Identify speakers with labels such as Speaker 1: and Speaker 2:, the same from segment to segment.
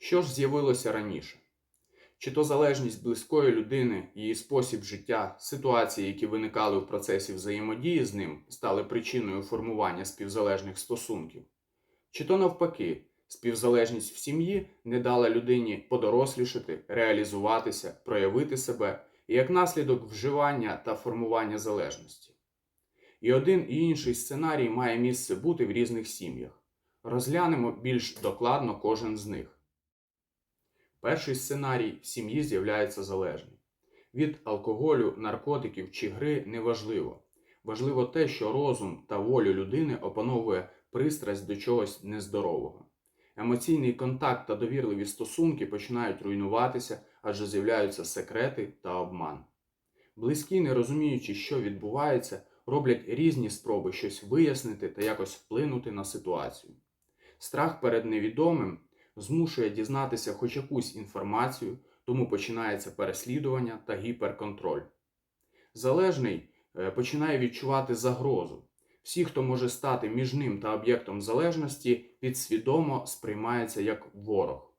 Speaker 1: Що ж з'явилося раніше? Чи то залежність близької людини, її спосіб життя, ситуації, які виникали в процесі взаємодії з ним, стали причиною формування співзалежних стосунків? Чи то навпаки, співзалежність в сім'ї не дала людині подорослішати, реалізуватися, проявити себе і як наслідок вживання та формування залежності? І один і інший сценарій має місце бути в різних сім'ях. Розглянемо більш докладно кожен з них. Перший сценарій в сім'ї з'являється залежний. Від алкоголю, наркотиків чи гри неважливо. Важливо те, що розум та волю людини опановує пристрасть до чогось нездорового. Емоційний контакт та довірливі стосунки починають руйнуватися, адже з'являються секрети та обман. Близькі, не розуміючи, що відбувається, роблять різні спроби щось вияснити та якось вплинути на ситуацію. Страх перед невідомим змушує дізнатися хоч якусь інформацію, тому починається переслідування та гіперконтроль. Залежний е, починає відчувати загрозу. Всі, хто може стати між ним та об'єктом залежності, підсвідомо сприймається як ворог.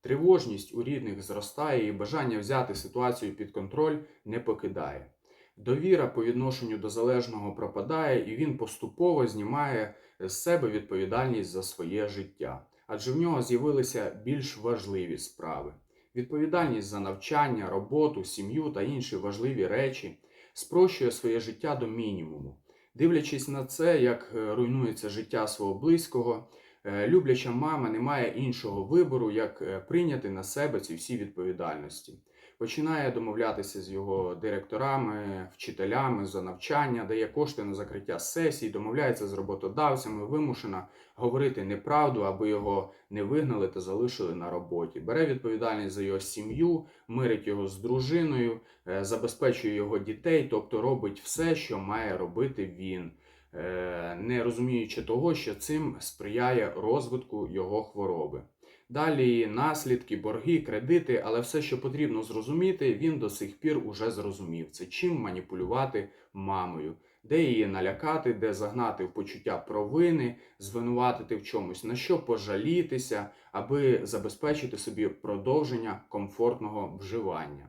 Speaker 1: Тривожність у рідних зростає і бажання взяти ситуацію під контроль не покидає. Довіра по відношенню до залежного пропадає, і він поступово знімає з себе відповідальність за своє життя, адже в нього з'явилися більш важливі справи. Відповідальність за навчання, роботу, сім'ю та інші важливі речі спрощує своє життя до мінімуму. Дивлячись на це, як е, руйнується життя свого близького, е, любляча мама не має іншого вибору, як е, прийняти на себе ці всі відповідальності починає домовлятися з його директорами, вчителями за навчання, дає кошти на закриття сесій, домовляється з роботодавцями, вимушена говорити неправду, аби його не вигнали та залишили на роботі. Бере відповідальність за його сім'ю, мирить його з дружиною, е, забезпечує його дітей, тобто робить все, що має робити він. е, Не розуміючи того, що цим сприяє розвитку його хвороби. Далі наслідки, борги, кредити, але все, що потрібно зрозуміти, він до сих пір уже зрозумів. Це чим маніпулювати мамою, де її налякати, де загнати в почуття провини, звинуватити в чомусь, на що пожалітися, аби забезпечити собі продовження комфортного вживання.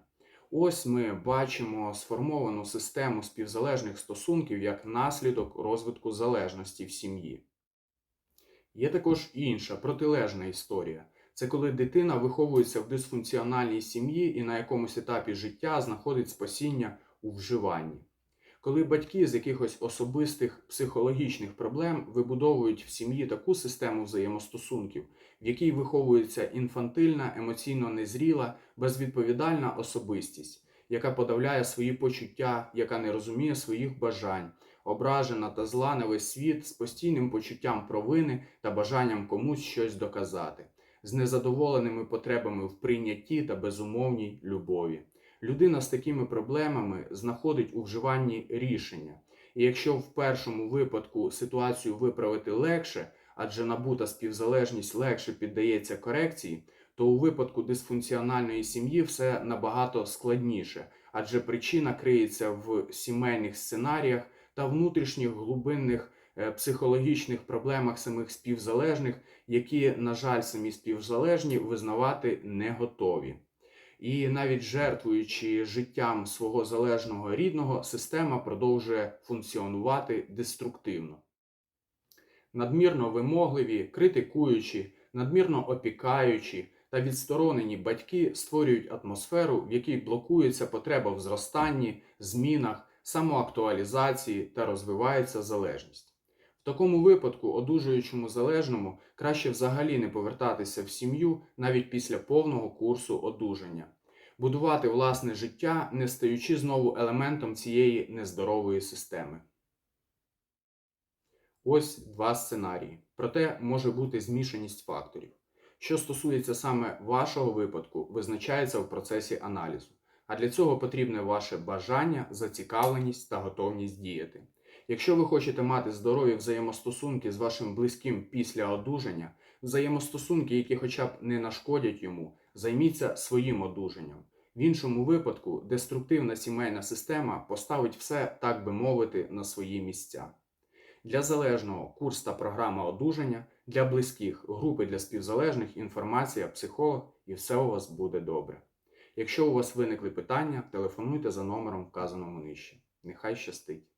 Speaker 1: Ось ми бачимо сформовану систему співзалежних стосунків як наслідок розвитку залежності в сім'ї. Є також інша протилежна історія. Це коли дитина виховується в дисфункціональній сім'ї і на якомусь етапі життя знаходить спасіння у вживанні. Коли батьки з якихось особистих психологічних проблем вибудовують в сім'ї таку систему взаємостосунків, в якій виховується інфантильна, емоційно незріла, безвідповідальна особистість, яка подавляє свої почуття, яка не розуміє своїх бажань, ображена та зла на весь світ з постійним почуттям провини та бажанням комусь щось доказати, з незадоволеними потребами в прийнятті та безумовній любові. Людина з такими проблемами знаходить у вживанні рішення. І якщо в першому випадку ситуацію виправити легше, адже набута співзалежність легше піддається корекції, то у випадку дисфункціональної сім'ї все набагато складніше, адже причина криється в сімейних сценаріях та внутрішніх глибинних е, психологічних проблемах самих співзалежних, які, на жаль, самі співзалежні визнавати не готові. І навіть жертвуючи життям свого залежного рідного, система продовжує функціонувати деструктивно. Надмірно вимогливі, критикуючі, надмірно опікаючі та відсторонені батьки створюють атмосферу, в якій блокується потреба в зростанні, змінах, самоактуалізації та розвивається залежність. В такому випадку, одужуючому залежному, краще взагалі не повертатися в сім'ю навіть після повного курсу одужання, будувати власне життя, не стаючи знову елементом цієї нездорової системи. Ось два сценарії. Проте може бути змішаність факторів. Що стосується саме вашого випадку, визначається в процесі аналізу. А для цього потрібне ваше бажання, зацікавленість та готовність діяти. Якщо ви хочете мати здорові взаємостосунки з вашим близьким після одужання, взаємостосунки, які хоча б не нашкодять йому, займіться своїм одужанням. В іншому випадку деструктивна сімейна система поставить все, так би мовити, на свої місця. Для залежного курс та програма одужання, для близьких групи для співзалежних, інформація, психолог і все у вас буде добре. Якщо у вас виникли питання, телефонуйте за номером, вказаному нижче. Нехай щастить!